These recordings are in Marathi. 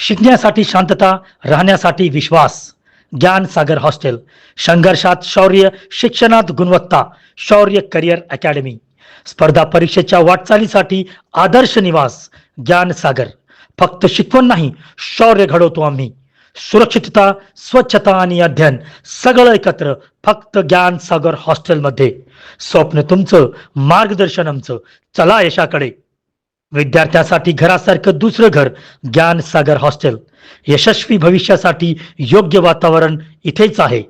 शिकण्यासाठी शांतता राहण्यासाठी विश्वास. ज्ञान सागर हॉस्टेल. संघर्षात शौर्य शिक्षणात गुणवत्ता शौर्य करिअर अकॅडमी. स्पर्धा परीक्षेच्या वाटचालीसाठी आदर्श निवास ज्ञान सागर. फक्त शिकवण नाही शौर्य घडवतो आम्ही. सुरक्षितता स्वच्छता आणि अध्ययन सगळं एकत्र फक्त ज्ञान सागर हॉस्टेलमध्ये. स्वप्न तुमचं मार्गदर्शन आमचं. चला यशाकडे. विद्यार्थ्यासाठी घरासारखं दुसरं घर ज्ञान सागर हॉस्टेल. यशस्वी भविष्यासाठी योग्य वातावरण इथेच आहे.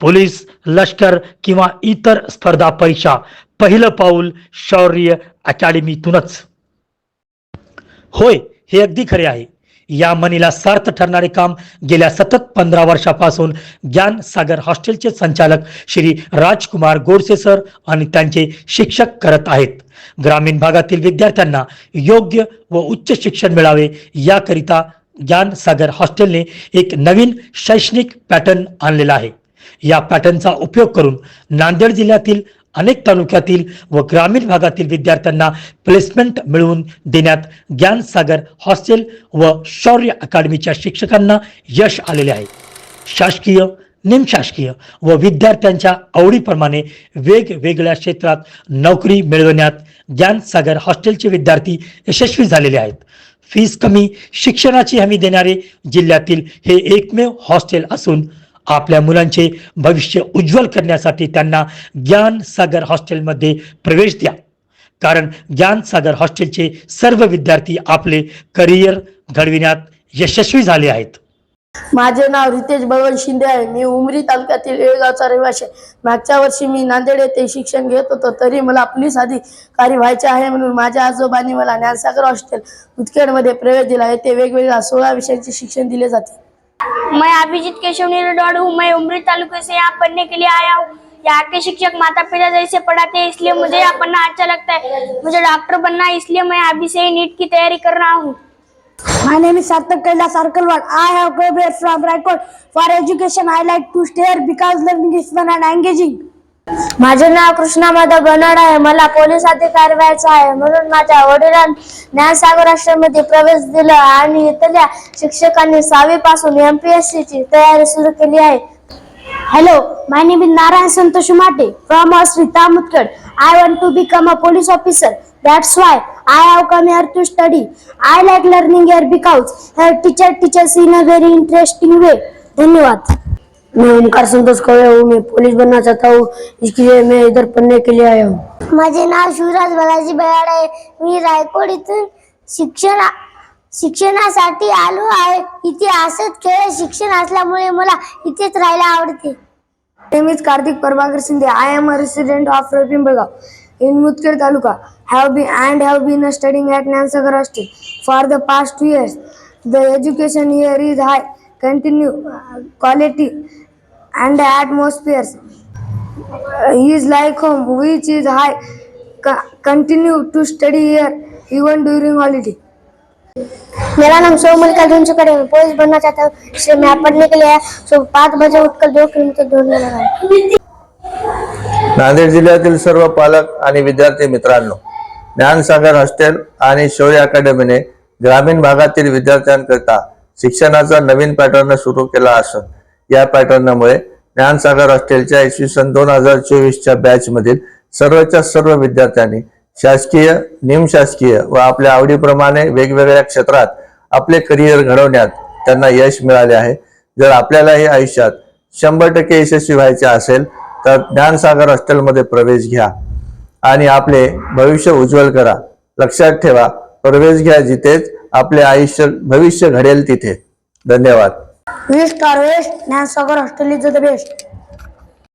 पोलीस लष्कर किंवा इतर स्पर्धा परीक्षा पहिलं पाऊल शौर्य अकॅडमीतूनच. होय हे अगदी खरे आहे. या मनीला सार्थ ठरणारे काम गेल्या सतत पंधरा वर्षापासून ज्ञान सागर हॉस्टेलचे संचालक श्री राजकुमार गोडसे सर आणि त्यांचे शिक्षक करत आहेत. ग्रामीण भागातील विद्यार्थ्यांना योग्य व उच्च शिक्षण मिळावे. याकरिता ज्ञान सागर हॉस्टेलने एक नवीन शैक्षणिक पॅटर्न आणलेला आहे. या पॅटर्नचा उपयोग करून नांदेड जिल्ह्यातील अनेक तालुक्यातील व ग्रामीण भागातील विद्यार्थ्यांना प्लेसमेंट मिळवून देण्यात ज्ञानसागर हॉस्टेल व शौर्य अकादमीच्या शिक्षकांना यश आलेले आहे. शासकीय निमशासकीय व विद्यार्थ्यांच्या आवडीप्रमाणे वेगवेगळ्या क्षेत्रात नोकरी मिळवण्यात ज्ञानसागर हॉस्टेलचे विद्यार्थी यशस्वी झालेले आहेत. फीस कमी शिक्षणाची हमी देणारे जिल्ह्यातील हे एकमेव हॉस्टेल असून आपल्या मुलांचे भविष्य उज्ज्वल करण्यासाठी त्यांना ज्ञान सागर हॉस्टेलमध्ये प्रवेश द्या. कारण ज्ञानसागर हॉस्टेलचे सर्व विद्यार्थी आपले करिअर घडविण्यात यशस्वी झाले आहेत. माझे नाव रितेश बळवंत शिंदे आहे. मी उमरी तालुक्यातील येळगावचा रहिवासी आहे. मागच्या वर्षी मी नांदेड येथे शिक्षण घेत होतो. तरी मला पोलीस अधिकारी व्हायचे आहे म्हणून माझ्या आजोबांनी मला ज्ञानसागर हॉस्टेल मुदखेडमध्ये प्रवेश दिला. येथे वेगवेगळ्या सोळा विषयांचे शिक्षण दिले जाते. मैं अभिजीत केशव नीरडवाड़ हूँ. मैं उमरी तालुके से यहाँ पढ़ने के लिए आया हूँ. यहाँ के शिक्षक माता पिता जैसे पढ़ाते हैं इसलिए मुझे यहाँ पढ़ना अच्छा लगता है. मुझे डॉक्टर बनना है इसलिए मैं अभी से ही नीट की तैयारी कर रहा हूँ. My name is Sarthak Kailas Sarkalwad. I have graduated from Raipur. For education, I like to stay here because learning is fun and engaging. माझे नाव कृष्णा माधव बनाड आहे मला पोलीस अधिकारी व्हायचं आहे म्हणून माझ्या वडिलांनी ज्ञानसागर आश्रममध्ये प्रवेश दिला आणि इथल्या शिक्षकांनी सहावी पासून एम पी एस सी ची तयारी सुरू केली आहे hello my name is Narayan Santosh Mate from Shri Tamutkad I want to become a police officer That's why I have come here to study. I like learning here because her teacher teaches in a very interesting way. धन्यवाद you. मैं उनका संतोष कर रहा हूँ मैं पुलिस बनना चाहता हूँ इसके लिए मैं इधर पढ़ने के लिए आया हूँ मजे ना शुरुआत बलाजी बयाड रहे मैं रायपुर इतने शिक्षण शिक्षण आसारती आलू आए इतने आसत शिक्षण आसला मुझे मुला इतने तरह लावड़ थे मैं Kartik Parmar Sindhe I am resident of roping बगा in Mutkhed Taluka. Have been and have been studying at Nansagar Hostel for the past two years. The education here is high, continue uh, quality and atmospheres uh, is like home, which is high. Co- continue to study here even during holiday. मेरा नाम सोमल कलजुंचकर है पुलिस बनना चाहता हूँ इसलिए मैं पढ़ने के लिए सुबह पाँच बजे उठकर दो किलोमीटर दौड़ने लगा है नांदेड जिल्ह्यातील सर्व पालक आणि विद्यार्थी मित्रांनो ज्ञानसागर हॉस्टेल आणि शौर्य अकॅडमीने ग्रामीण भागातील विद्यार्थ्यांकरता शिक्षणाचा नवीन पॅटर्न सुरू केला असून या पॅटर्नमुळे ज्ञानसागर हॉस्टेलच्या इसवी सन दोन हजार चोवीसच्या बॅचमधील सर्वच्या सर्व विद्यार्थ्यांनी शासकीय निमशासकीय व आपल्या आवडीप्रमाणे वेगवेगळ्या क्षेत्रात आपले करिअर घडवण्यात त्यांना यश मिळाले आहे. जर आपल्यालाही आयुष्यात शंभर टक्के यशस्वी व्हायचे असेल तर ज्ञानसागर हॉस्टेलमध्ये प्रवेश घ्या आणि आपले भविष्य उज्ज्वल करा. लक्षात ठेवा प्रवेश घ्या जिथेच आपले आयुष्य भविष्य घडेल तिथे. धन्यवाद. East or West, Nansagar hostel is the best